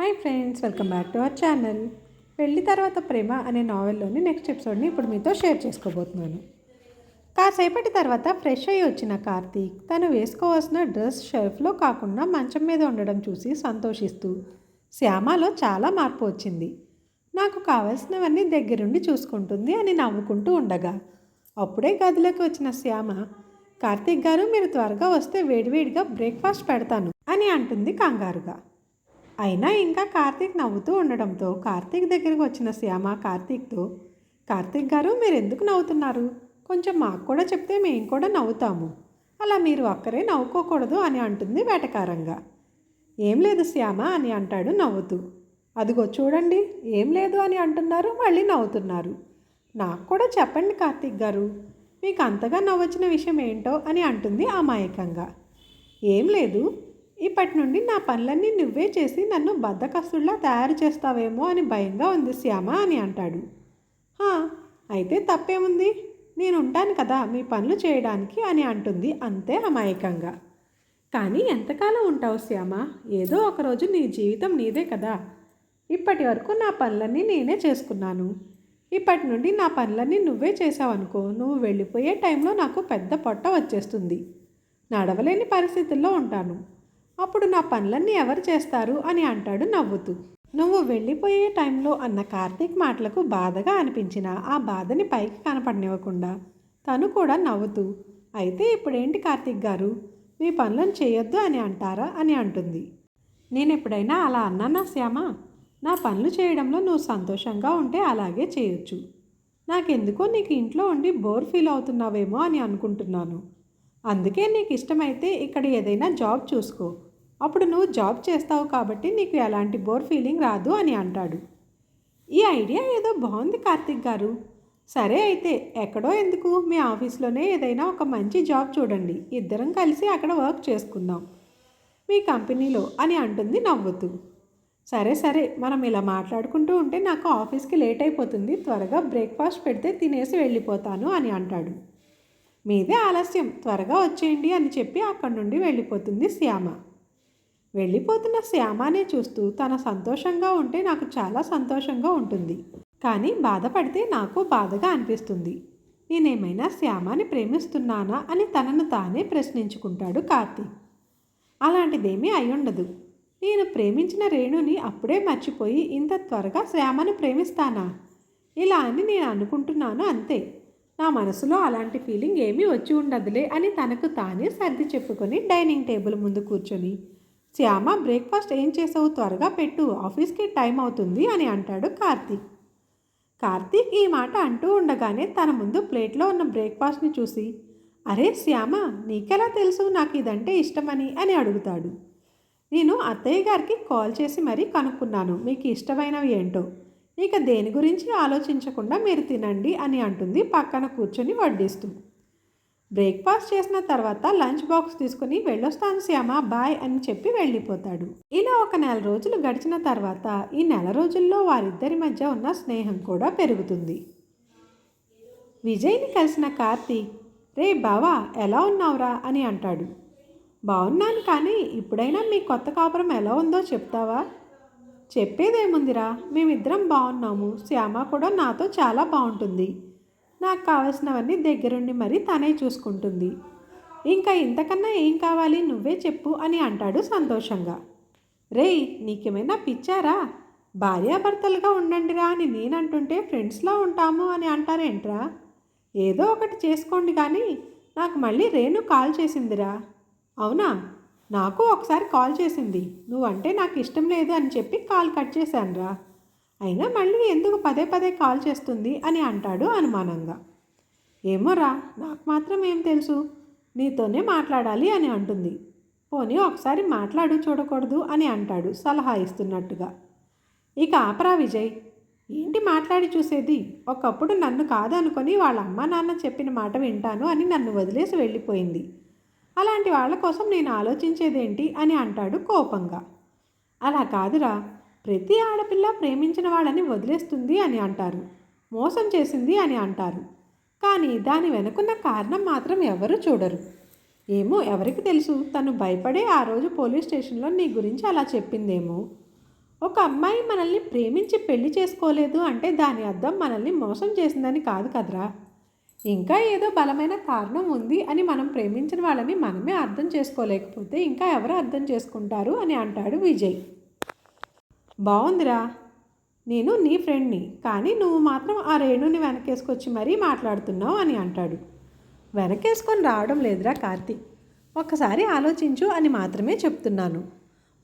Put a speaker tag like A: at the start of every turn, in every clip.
A: Hi friends welcome back to our channel. పెళ్ళి తర్వాత ప్రేమ అనే నావెల్లోని నెక్స్ట్ ఎపిసోడ్ని ఇప్పుడు మీతో షేర్ చేసుకోబోతున్నాను. కాసేపటి తర్వాత ఫ్రెష్ అయ్యి వచ్చిన కార్తీక్ తను వేసుకోవాల్సిన డ్రెస్ షెల్ఫ్లో కాకుండా మంచం మీద ఉండడం చూసి సంతోషిస్తూ శ్యామలో చాలా మార్పు వచ్చింది. నాకు కావలసినవన్నీ దగ్గరుండి చూసుకుంటుంది అని నవ్వుకుంటూ ఉండగా అప్పుడే గదిలోకి వచ్చిన శ్యామ కార్తీక్ గారు మీరు త్వరగా వస్తే వేడివేడిగా బ్రేక్ఫాస్ట్ పెడతాను అని అంటుంది కంగారుగా. అయినా ఇంకా కార్తీక్ నవ్వుతూ ఉండడంతో కార్తీక్ దగ్గరికి వచ్చిన శ్యామ కార్తీక్తో కార్తీక్ గారు మీరు ఎందుకు నవ్వుతున్నారు? కొంచెం మాకు కూడా చెప్తే మేము కూడా నవ్వుతాము. అలా మీరు ఒక్కరే నవ్వుకోకూడదు అని అంటుంది వేటకారంగా. ఏం లేదు శ్యామ అని అంటాడు నవ్వుతూ. అదిగో చూడండి ఏం లేదు అని అంటున్నారు మళ్ళీ నవ్వుతున్నారు. నాకు కూడా చెప్పండి కార్తీక్ గారు మీకు అంతగా నవ్వొచ్చిన విషయం ఏంటో అని అంటుంది అమాయకంగా. ఏం లేదు ఇప్పటి నుండి నా పనులన్నీ నువ్వే చేసి నన్ను బద్దకస్తుల్లా తయారు చేస్తావేమో అని భయంగా ఉంది శ్యామ అని అంటాడు. "హా, అయితే తప్పేముంది? నేను ఉంటాను కదా మీ పనులు చేయడానికి అని అంటుంది అంతే అమాయకంగా. కానీ ఎంతకాలం ఉంటావు శ్యామ? ఏదో ఒకరోజు నీ జీవితం నీదే కదా. ఇప్పటి వరకు నా పనులన్నీ నేనే చేసుకున్నాను. ఇప్పటి నుండి నా పనులన్నీ నువ్వే చేసావనుకో నువ్వు వెళ్ళిపోయే టైంలో నాకు పెద్ద పొట్ట వచ్చేస్తుంది. నడవలేని పరిస్థితుల్లో ఉంటాను. అప్పుడు నా పనులన్నీ ఎవరు చేస్తారు అని అంటాడు నవ్వుతూ. నువ్వు వెళ్ళిపోయే టైంలో అన్న కార్తీక్ మాటలకు బాధగా అనిపించిన ఆ బాధని పైకి కనపడనివ్వకుండా తను కూడా నవ్వుతూ అయితే ఇప్పుడేంటి కార్తీక్ గారు? మీ పనులను చేయొద్దు అని అంటారా? అని అంటుంది. నేను ఎప్పుడైనా అలా అన్నానా శ్యామ? నా పనులు చేయడంలో నువ్వు సంతోషంగా ఉంటే అలాగే చేయొచ్చు. నాకెందుకో నీకు ఇంట్లో ఉండి బోర్ ఫీల్ అవుతున్నావేమో అని అనుకుంటున్నాను. అందుకే నీకు ఇష్టమైతే ఇక్కడ ఏదైనా జాబ్ చూసుకో. అప్పుడు నువ్వు జాబ్ చేస్తావు కాబట్టి నీకు ఎలాంటి బోర్ ఫీలింగ్ రాదు అని అంటాడు. ఈ ఐడియా ఏదో బాగుంది కార్తిక్ గారు. సరే అయితే ఎక్కడో ఎందుకు? మీ ఆఫీస్లోనే ఏదైనా ఒక మంచి జాబ్ చూడండి. ఇద్దరం కలిసి అక్కడ వర్క్ చేసుకుందాం. మీ కంపెనీలో అని అంటుంది నవ్వుతూ. సరే సరే మనం ఇలా మాట్లాడుకుంటూ ఉంటే నాకు ఆఫీస్కి లేట్ అయిపోతుంది. త్వరగా బ్రేక్ఫాస్ట్ పెడితే తినేసి వెళ్ళిపోతాను అని అంటాడు. మీదే ఆలస్యం. త్వరగా వచ్చేయండి అని చెప్పి అక్కడి నుండి వెళ్ళిపోతుంది శ్యామ. వెళ్ళిపోతున్న శ్యామానే చూస్తూ తన సంతోషంగా ఉంటే నాకు చాలా సంతోషంగా ఉంటుంది. కానీ బాధపడితే నాకు బాధగా అనిపిస్తుంది. నేనేమైనా శ్యామాని ప్రేమిస్తున్నానా అని తనను తానే ప్రశ్నించుకుంటాడు కార్తీక్. అలాంటిదేమీ అయ్యుండదు. నేను ప్రేమించిన రేణుని అప్పుడే మర్చిపోయి ఇంత త్వరగా శ్యామను ప్రేమిస్తానా? ఇలా అని నేను అనుకుంటున్నాను అంతే. నా మనసులో అలాంటి ఫీలింగ్ ఏమీ వచ్చి ఉండదులే అని తనకు తానే సర్ది చెప్పుకొని డైనింగ్ టేబుల్ ముందు కూర్చొని శ్యామ బ్రేక్ఫాస్ట్ ఏం చేసావు? త్వరగా పెట్టు ఆఫీస్కి టైం అవుతుంది అని అంటాడు కార్తీక్. కార్తీక్ ఈ మాట అంటూ ఉండగానే తన ముందు ప్లేట్లో ఉన్న బ్రేక్ఫాస్ట్ని చూసి అరే శ్యామ నీకెలా తెలుసు నాకు ఇదంటే ఇష్టమని? అని అడుగుతాడు. నేను అత్తయ్య గారికి కాల్ చేసి మరీ కనుక్కున్నాను మీకు ఇష్టమైనవి ఏంటో. ఇక దేని గురించి ఆలోచించకుండా మీరు తినండి అని అంటుంది పక్కన కూర్చొని వడ్డిస్తూ. బ్రేక్ఫాస్ట్ చేసిన తర్వాత లంచ్ బాక్స్ తీసుకుని వెళ్ళొస్తాను శ్యామ బాయ్ అని చెప్పి వెళ్ళిపోతాడు. ఇలా ఒక నెల రోజులు గడిచిన తర్వాత ఈ నెల రోజుల్లో వారిద్దరి మధ్య ఉన్న స్నేహం కూడా పెరుగుతుంది. విజయ్ని కలిసిన కార్తీక్ రే బావా ఎలా ఉన్నావురా? అని అంటాడు. బాగున్నాను కానీ ఇప్పుడైనా మీ కొత్త కాపురం ఎలా ఉందో చెప్తావా? చెప్పేదేముందిరా మేమిద్దరం బాగున్నాము శ్యామ కూడా నాతో చాలా బాగుంటుంది నాకు కావలసినవన్నీ దగ్గరుండి మరీ తనే చూసుకుంటుంది. ఇంకా ఇంతకన్నా ఏం కావాలి నువ్వే చెప్పు అని అంటాడు సంతోషంగా. రేయ్ నీకేమైనా పిచ్చారా? భార్యాభర్తలుగా ఉండండిరా అని నేనంటుంటే ఫ్రెండ్స్లో ఉంటాము అని అంటారేంట్రా? ఏదో ఒకటి చేసుకోండి కానీ నాకు మళ్ళీ రేణు కాల్ చేసిందిరా. అవునా? నాకు ఒకసారి కాల్ చేసింది. నువ్వంటే నాకు ఇష్టం లేదు అని చెప్పి కాల్ కట్ చేశానురా. అయినా మళ్ళీ ఎందుకు పదే పదే కాల్ చేస్తుంది అని అంటాడు అనుమానంగా. ఏమోరా నాకు మాత్రం ఏం తెలుసు? నీతోనే మాట్లాడాలి అని అంటుంది. పోనీ ఒకసారి మాట్లాడు చూడకూడదు అని అంటాడు సలహా ఇస్తున్నట్టుగా. ఇక ఆపరా విజయ్. ఏంటి మాట్లాడి చూసేది? ఒకప్పుడు నన్ను కాదనుకొని వాళ్ళ అమ్మ నాన్న చెప్పిన మాట వింటాను అని నన్ను వదిలేసి వెళ్ళిపోయింది. అలాంటి వాళ్ళ కోసం నేను ఆలోచించేదేంటి అని అంటాడు కోపంగా. అలా కాదురా ప్రతి ఆడపిల్ల ప్రేమించిన వాళ్ళని వదిలేస్తుంది అని అంటారు. మోసం చేసింది అని అంటారు. కానీ దాని వెనుకున్న కారణం మాత్రం ఎవరు చూడరు. ఏమో ఎవరికి తెలుసు? తను భయపడే ఆ రోజు పోలీస్ స్టేషన్లో నీ గురించి అలా చెప్పిందేమో? ఒక అమ్మాయి మనల్ని ప్రేమించి పెళ్ళి చేసుకోలేదు అంటే దాని అర్థం మనల్ని మోసం చేసిందని కాదు కదరా? ఇంకా ఏదో బలమైన కారణం ఉంది అని మనం ప్రేమించిన వాళ్ళని మనమే అర్థం చేసుకోలేకపోతే ఇంకా ఎవరు అర్థం చేసుకుంటారు అని అంటాడు విజయ్. బాగుందిరా. నేను నీ ఫ్రెండ్ని కానీ నువ్వు మాత్రం ఆ రేణుని వెనకేసుకొచ్చి మరీ మాట్లాడుతున్నావు అని అంటాడు. వెనకేసుకొని రావడం లేదురా కార్తీక్ ఒకసారి ఆలోచించు అని మాత్రమే చెప్తున్నాను.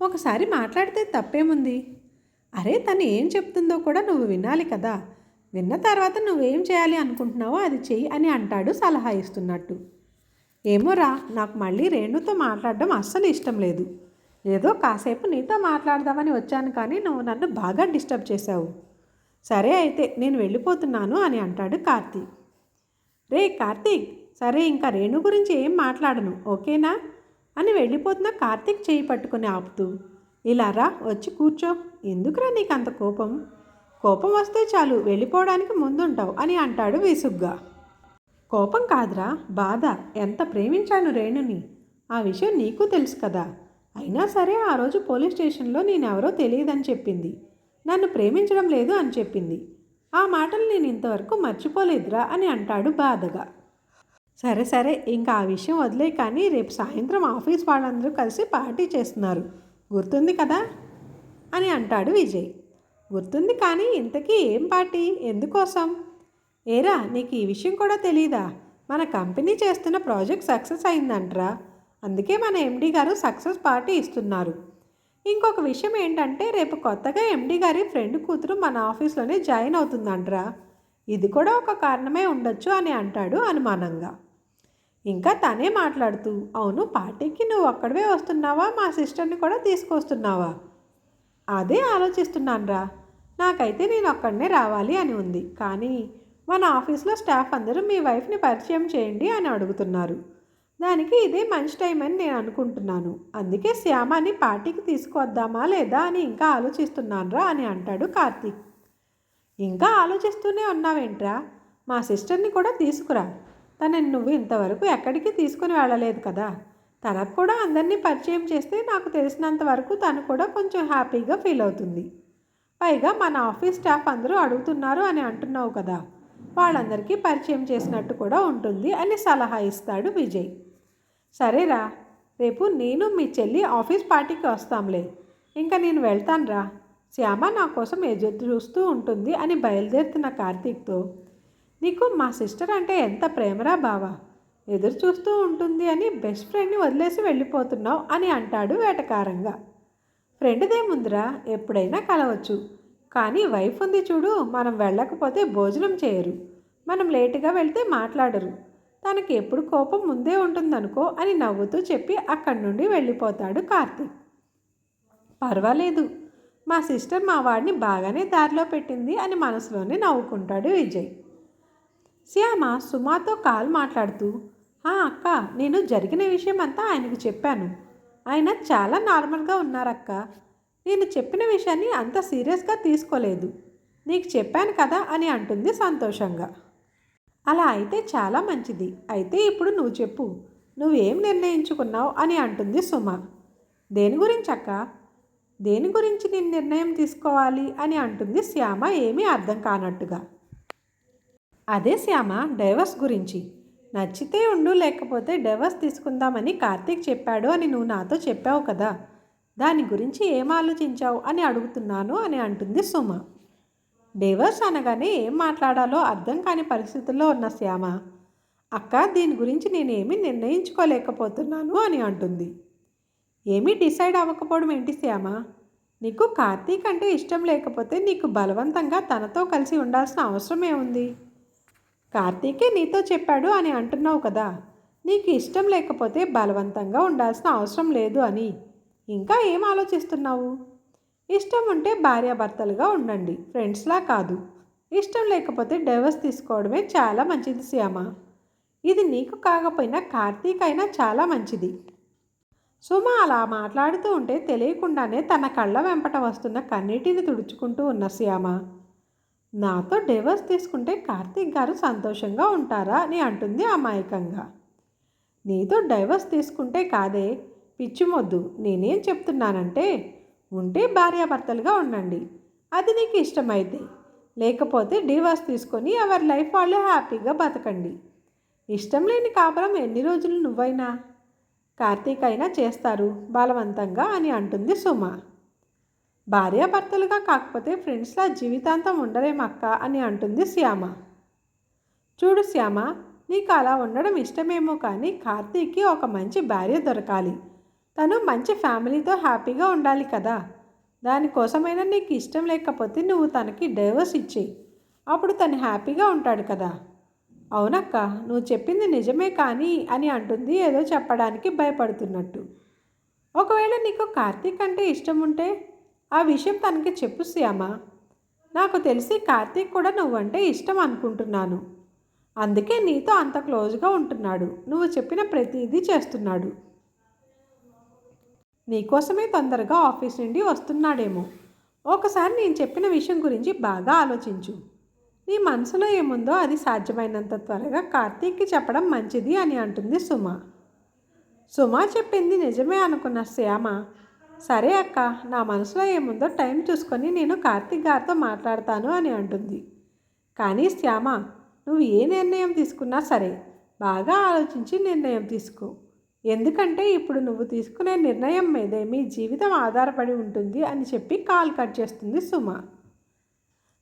A: ఒకసారి మాట్లాడితే తప్పేముంది? అరే తను ఏం చెప్తుందో కూడా నువ్వు వినాలి కదా. విన్న తర్వాత నువ్వేం చేయాలి అనుకుంటున్నావో అది చెయ్యి అని అంటాడు సలహా ఇస్తున్నట్టు. ఏమోరా నాకు మళ్ళీ రేణుతో మాట్లాడడం అస్సలు ఇష్టం లేదు. ఏదో కాసేపు నీతో మాట్లాడదామని వచ్చాను కానీ నువ్వు నన్ను బాగా డిస్టర్బ్ చేశావు. సరే అయితే నేను వెళ్ళిపోతున్నాను అని అంటాడు కార్తీక్ రే కార్తీక్ సరే ఇంకా రేణు గురించి ఏం మాట్లాడను ఓకేనా? అని వెళ్ళిపోతున్న కార్తీక్ చేయి పట్టుకుని ఆపుతూ ఇలా రా వచ్చి కూర్చో. ఎందుకురా నీకు అంత కోపం? కోపం వస్తే చాలు వెళ్ళిపోవడానికి ముందుంటావు అని అంటాడు విసుగ్గా. కోపం కాదురా బాధ. ఎంత ప్రేమించాను రేణుని? ఆ విషయం నీకు తెలుసు కదా. అయినా సరే ఆ రోజు పోలీస్ స్టేషన్లో నేనెవరో తెలియదని చెప్పింది. నన్ను ప్రేమించడం లేదు అని చెప్పింది. ఆ మాటలు నేను ఇంతవరకు మర్చిపోలేదురా అని అంటాడు బాధగా. సరే సరే ఇంకా ఆ విషయం వదిలే కానీ రేపు సాయంత్రం ఆఫీస్ వాళ్ళందరూ కలిసి పార్టీ చేస్తున్నారు. గుర్తుంది కదా? అని అంటాడు విజయ్. గుర్తుంది కానీ ఇంతకీ ఏం పార్టీ? ఎందుకోసం? ఏరా నీకు ఈ విషయం కూడా తెలీదా? మన కంపెనీ చేస్తున్న ప్రాజెక్ట్ సక్సెస్ అయిందంట్రా. అందుకే మన ఎండి గారు సక్సెస్ పార్టీ ఇస్తున్నారు. ఇంకొక విషయం ఏంటంటే రేపు కొత్తగా ఎండి గారి ఫ్రెండ్ కూతురు మన ఆఫీస్లోనే జాయిన్ అవుతుందంట్రా. ఇది కూడా ఒక కారణమే ఉండొచ్చు అని అంటాడు అనుమానంగా. ఇంకా తనే మాట్లాడుతూ అవును పార్టీకి నువ్వు ఒక్కడవే వస్తున్నావా? మా సిస్టర్ని కూడా తీసుకొస్తున్నావా? అదే ఆలోచిస్తున్నానురా. నాకైతే నేను ఒక్కడనే రావాలి అని ఉంది. కానీ మన ఆఫీస్లో స్టాఫ్ అందరూ మీ వైఫ్ని పరిచయం చేయండి అని అడుగుతున్నారు. దానికి ఇదే మంచి టైం అని నేను అనుకుంటున్నాను. అందుకే శ్యామాని పార్టీకి తీసుకొద్దామా లేదా అని ఇంకా ఆలోచిస్తున్నానురా అని అంటాడు కార్తీక్. ఇంకా ఆలోచిస్తూనే ఉన్నావేంట్రా? మా సిస్టర్ని కూడా తీసుకురా. తనని నువ్వు ఇంతవరకు ఎక్కడికి తీసుకుని వెళ్ళలేదు కదా. తనకు కూడా అందరినీ పరిచయం చేస్తే నాకు తెలిసినంత వరకు తను కూడా కొంచెం హ్యాపీగా ఫీల్ అవుతుంది. పైగా మన ఆఫీస్ స్టాఫ్ అందరూ అడుగుతున్నారు అని అంటున్నావు కదా. వాళ్ళందరికీ పరిచయం చేసినట్టు కూడా ఉంటుంది అని సలహా ఇస్తాడు విజయ్. సరేరా రేపు నేను మీ చెల్లి ఆఫీస్ పార్టీకి వస్తాంలే. ఇంకా నేను వెళ్తానురా. శ్యామ నా కోసం ఎదురు చూస్తూ ఉంటుంది అని బయలుదేరుతున్న కార్తీక్తో. నీకు మా సిస్టర్ అంటే ఎంత ప్రేమరా బావా? ఎదురు చూస్తూ ఉంటుంది అని బెస్ట్ ఫ్రెండ్ని వదిలేసి వెళ్ళిపోతున్నావు అని అంటాడు వేటకారంగా. ఫ్రెండ్దేముందిరా ఎప్పుడైనా కలవచ్చు. కానీ వైఫ్ ఉంది చూడు మనం వెళ్ళకపోతే భోజనం చేయరు. మనం లేటుగా వెళ్తే మాట్లాడరు. తనకి ఎప్పుడు కోపం ముందే ఉంటుందనుకో అని నవ్వుతూ చెప్పి అక్కడి నుండి వెళ్ళిపోతాడు కార్తీక్. పర్వాలేదు మా సిస్టర్ మా వాడిని బాగానే దారిలో పెట్టింది అని మనసులోనే నవ్వుకుంటాడు విజయ్. శ్యామ సుమాతో కాల్ మాట్లాడుతూ "ఆ, అక్క నేను జరిగిన విషయం అంతా ఆయనకు చెప్పాను. ఆయన చాలా నార్మల్గా ఉన్నారక్క. నేను చెప్పిన విషయాన్ని అంత సీరియస్గా తీసుకోలేదు. నీకు చెప్పాను కదా అని అంటుంది సంతోషంగా. అలా అయితే చాలా మంచిది. అయితే ఇప్పుడు నువ్వు చెప్పు. నువ్వేం నిర్ణయించుకున్నావు అని అంటుంది సుమ. దేని గురించి అక్క? దేని గురించి నేను నిర్ణయం తీసుకోవాలి అని అంటుంది శ్యామ ఏమీ అర్థం కానట్టుగా. అదే శ్యామ డైవర్స్ గురించి. నచ్చితే ఉండు లేకపోతే డైవర్స్ తీసుకుందామని కార్తీక్ చెప్పాడు అని నువ్వు నాతో చెప్పావు కదా. దాని గురించి ఏం ఆలోచించావు అని అడుగుతున్నాను అని అంటుంది సుమ. డైవర్స్ అనగానే ఏం మాట్లాడాలో అర్థం కాని పరిస్థితుల్లో ఉన్న శ్యామ అక్క దీని గురించి నేనేమీ నిర్ణయించుకోలేకపోతున్నాను అని అంటుంది. ఏమీ డిసైడ్ అవ్వకపోవడం ఏంటి శ్యామ? నీకు కార్తీక్ అంటే ఇష్టం లేకపోతే నీకు బలవంతంగా తనతో కలిసి ఉండాల్సిన అవసరం ఏముంది కార్తీకే నీతో చెప్పాడు అని అంటున్నావు కదా నీకు ఇష్టం లేకపోతే బలవంతంగా ఉండాల్సిన అవసరం లేదు అని. ఇంకా ఏం ఆలోచిస్తున్నావు? ఇష్టం ఉంటే భార్యాభర్తలుగా ఉండండి. ఫ్రెండ్స్లా కాదు. ఇష్టం లేకపోతే డైవర్స్ తీసుకోవడమే చాలా మంచిది శ్యామ. ఇది నీకు కాకపోయినా కార్తీక్ అయినా చాలా మంచిది. సుమ అలా మాట్లాడుతూ ఉంటే తెలియకుండానే తన కళ్ళ వెంపట వస్తున్న కన్నీటిని తుడుచుకుంటూ ఉన్న శ్యామ నాతో డైవర్స్ తీసుకుంటే కార్తీక్ గారు సంతోషంగా ఉంటారా? అని అంటుంది అమాయకంగా. నీతో డైవర్స్ తీసుకుంటే కాదే. పిచ్చిమొద్దు నేనేం చెప్తున్నానంటే ఉంటే భార్యాభర్తలుగా ఉండండి. అది నీకు ఇష్టమైతే. లేకపోతే డివోర్స్ తీసుకొని ఎవరి లైఫ్ వాళ్ళు హ్యాపీగా బతకండి. ఇష్టం లేని కాపురం ఎన్ని రోజులు నువ్వైనా కార్తీక్ అయినా చేస్తారు. బలవంతంగా అని అంటుంది సుమ. భార్యాభర్తలుగా కాకపోతే ఫ్రెండ్స్లా జీవితాంతం ఉండలేమక్క అని అంటుంది శ్యామ. చూడు శ్యామ నీకు అలా ఉండడం ఇష్టమేమో కానీ కార్తీక్కి ఒక మంచి భార్య దొరకాలి. తను మంచి ఫ్యామిలీతో హ్యాపీగా ఉండాలి కదా. దానికోసమైనా నీకు ఇష్టం లేకపోతే నువ్వు తనకి డైవర్స్ ఇచ్చేయి. అప్పుడు తను హ్యాపీగా ఉంటాడు కదా. అవునక్క నువ్వు చెప్పింది నిజమే కానీ అని అంటుంది ఏదో చెప్పడానికి భయపడుతున్నట్టు. ఒకవేళ నీకు కార్తీక్ అంటే ఇష్టం ఉంటే ఆ విషయం తనకి చెప్పు శ్యామ. నాకు తెలిసి కార్తీక్ కూడా నువ్వంటే ఇష్టం అనుకుంటున్నాను. అందుకే నీతో అంత క్లోజ్గా ఉంటున్నాడు. నువ్వు చెప్పిన ప్రతిదీ చేస్తున్నాడు. నీకోసమే తొందరగా ఆఫీస్ నుండి వస్తున్నాడేమో. ఒకసారి నేను చెప్పిన విషయం గురించి బాగా ఆలోచించు. నీ మనసులో ఏముందో అది సాధ్యమైనంత త్వరగా కార్తీక్కి చెప్పడం మంచిది అని అంటుంది సుమ. సుమ చెప్పింది నిజమే అనుకున్న శ్యామ. సరే అక్క నా మనసులో ఏముందో టైం చూసుకొని నేను కార్తీక్ గారితో మాట్లాడతాను అని అంటుంది. కానీ శ్యామ నువ్వు ఏ నిర్ణయం తీసుకున్నా సరే బాగా ఆలోచించి నిర్ణయం తీసుకో. ఎందుకంటే ఇప్పుడు నువ్వు తీసుకునే నిర్ణయం మీదే మీ జీవితం ఆధారపడి ఉంటుంది అని చెప్పి కాల్ కట్ చేస్తుంది సుమ.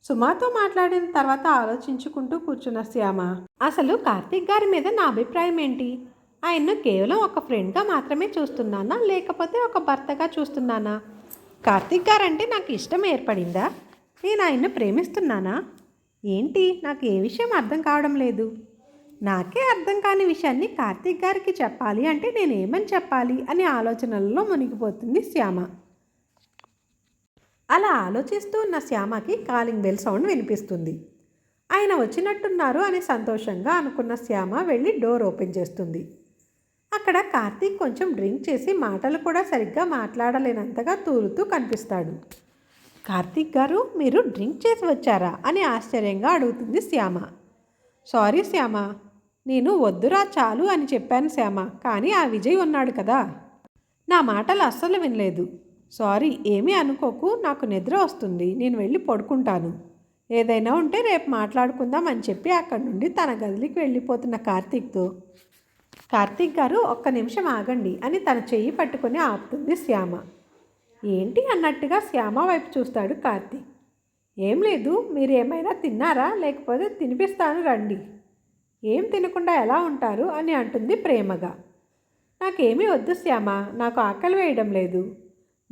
A: సుమాతో మాట్లాడిన తర్వాత ఆలోచించుకుంటూ కూర్చున్న శ్యామ అసలు కార్తీక్ గారి మీద నా అభిప్రాయం ఏంటి? ఆయన్ను కేవలం ఒక ఫ్రెండ్గా మాత్రమే చూస్తున్నానా? లేకపోతే ఒక భర్తగా చూస్తున్నానా? కార్తీక్ గారంటే నాకు ఇష్టం ఏర్పడిందా? నేను ఆయన్ను ప్రేమిస్తున్నానా? ఏంటి? నాకు ఏ విషయం అర్థం కావడం లేదు. నాకే అర్థం కాని విషయాన్ని కార్తీక్ గారికి చెప్పాలి అంటే నేను ఏమని చెప్పాలి అనే ఆలోచనల్లో మునిగిపోతుంది శ్యామ. అలా ఆలోచిస్తూ ఉన్న శ్యామకి కాలింగ్ బెల్ సౌండ్ వినిపిస్తుంది. ఆయన వచ్చినట్టున్నారు అని సంతోషంగా అనుకున్న శ్యామ వెళ్ళి డోర్ ఓపెన్ చేస్తుంది. అక్కడ కార్తీక్ కొంచెం డ్రింక్ చేసి మాటలు కూడా సరిగ్గా మాట్లాడలేనంతగా తూలుతూ కనిపిస్తాడు. కార్తీక్ గారు మీరు డ్రింక్ చేసి వచ్చారా? అని ఆశ్చర్యంగా అడుగుతుంది శ్యామ. సారీ శ్యామ నేను వద్దురా చాలు అని చెప్పాను శ్యామ. కానీ ఆ విజయ్ ఉన్నాడు కదా. నా మాటలు అస్సలు వినలేదు. సారీ ఏమీ అనుకోకు. నాకు నిద్ర వస్తుంది. నేను వెళ్ళి పడుకుంటాను. ఏదైనా ఉంటే రేపు మాట్లాడుకుందాం అని చెప్పి అక్కడి నుండి తన గదిలోకి వెళ్ళిపోతున్న కార్తీక్తో కార్తీక్ గారు ఒక్క నిమిషం ఆగండి అని తన చెయ్యి పట్టుకొని ఆపుతుంది శ్యామ. ఏంటి అన్నట్టుగా శ్యామ వైపు చూస్తాడు కార్తీక్. ఏం లేదు మీరు ఏమైనా తిన్నారా? లేకపోతే తినిపిస్తాను రండి. ఏం తినకుండా ఎలా ఉంటారు అని అంటుంది ప్రేమగా. నాకేమీ వద్దు శ్యామ నాకు ఆకలి వేయడం లేదు.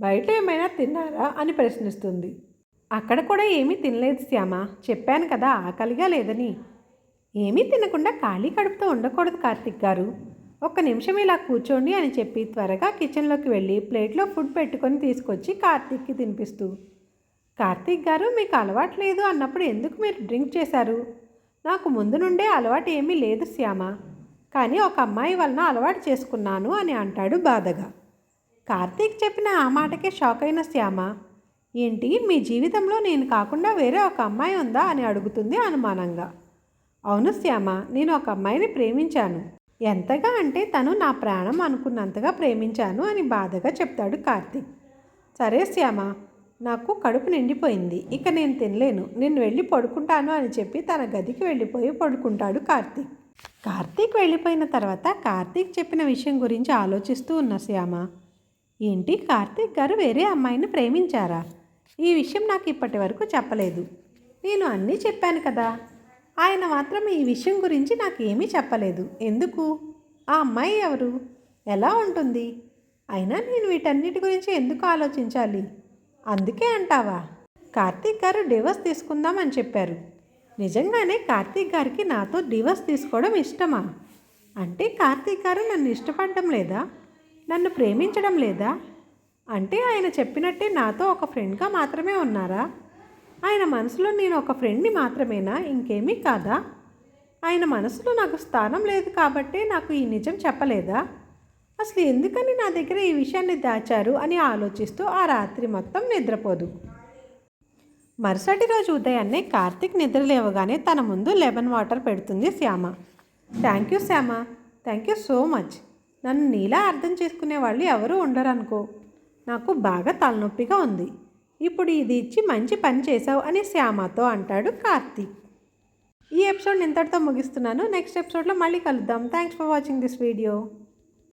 A: బయట ఏమైనా తిన్నారా అని ప్రశ్నిస్తుంది. అక్కడ కూడా ఏమీ తినలేదు శ్యామ. చెప్పాను కదా ఆకలిగా లేదని. ఏమీ తినకుండా ఖాళీ కడుపుతో ఉండకూడదు కార్తిక్ గారు. ఒక్క నిమిషం ఇలా కూర్చోండి అని చెప్పి త్వరగా కిచెన్లోకి వెళ్ళి ప్లేట్లో ఫుడ్ పెట్టుకొని తీసుకొచ్చి కార్తీక్కి తినిపిస్తూ కార్తీక్ గారు మీకు అలవాటు లేదు అన్నప్పుడు ఎందుకు మీరు డ్రింక్ చేశారు? నాకు ముందు నుండే అలవాటు ఏమీ లేదు శ్యామ. కానీ ఒక అమ్మాయి వలన అలవాటు చేసుకున్నాను అని అంటాడు బాధగా. కార్తీక్ చెప్పిన ఆ మాటకే షాక్ అయిన శ్యామ. ఏంటి మీ జీవితంలో నేను కాకుండా వేరే ఒక అమ్మాయి ఉందా అని అడుగుతుంది అనుమానంగా. అవును శ్యామ నేను ఒక అమ్మాయిని ప్రేమించాను. ఎంతగా అంటే తను నా ప్రాణం అనుకున్నంతగా ప్రేమించాను అని బాధగా చెప్తాడు కార్తీక్. సరే శ్యామ నాకు కడుపు నిండిపోయింది. ఇక నేను తినలేను. నేను వెళ్ళి పడుకుంటాను అని చెప్పి తన గదికి వెళ్ళిపోయి పడుకుంటాడు కార్తీక్. కార్తీక్ వెళ్ళిపోయిన తర్వాత కార్తీక్ చెప్పిన విషయం గురించి ఆలోచిస్తూ ఉన్న శ్యామ ఏంటి కార్తీక్ గారు వేరే అమ్మాయిని ప్రేమించారా? ఈ విషయం నాకు ఇప్పటి వరకు చెప్పలేదు. నేను అన్నీ చెప్పాను కదా. ఆయన మాత్రం ఈ విషయం గురించి నాకు ఏమీ చెప్పలేదు. ఎందుకు? ఆ అమ్మాయి ఎవరు? ఎలా ఉంటుంది? అయినా నేను వీటన్నిటి గురించి ఎందుకు ఆలోచించాలి? అందుకే అంటావా? కార్తీక్ గారు డివోర్స్ తీసుకుందామని చెప్పారు. నిజంగానే కార్తీక్ గారికి నాతో డివోర్స్ తీసుకోవడం ఇష్టమా? అంటే కార్తీక్ గారు నన్ను ఇష్టపడడం లేదా? నన్ను ప్రేమించడం లేదా? అంటే ఆయన చెప్పినట్టే నాతో ఒక ఫ్రెండ్గా మాత్రమే ఉన్నారా? ఆయన మనసులో నేను ఒక ఫ్రెండ్ని మాత్రమేనా? ఇంకేమీ కాదా? ఆయన మనసులో నాకు స్థానం లేదు కాబట్టే నాకు ఈ నిజం చెప్పలేదా? అసలు ఎందుకని నా దగ్గర ఈ విషయాన్ని దాచారు అని ఆలోచిస్తూ ఆ రాత్రి మొత్తం నిద్రపోదు. మరుసటి రోజు ఉదయాన్నే కార్తిక్ నిద్ర లేవగానే తన ముందు లెమన్ వాటర్ పెడుతుంది Shyama. Thank you Shyama. Thank you so much. నన్ను నీలా అర్థం చేసుకునే వాళ్ళు ఎవరూ ఉండరనుకో. నాకు బాగా తలనొప్పిగా ఉంది. ఇప్పుడు ఇది ఇచ్చి మంచి పని చేసావు అని శ్యామతో అంటాడు కార్తీక్. ఈ ఎపిసోడ్ ఇంతటితో ముగిస్తున్నాను. నెక్స్ట్ ఎపిసోడ్లో మళ్ళీ కలుద్దాం. Thanks for watching this video.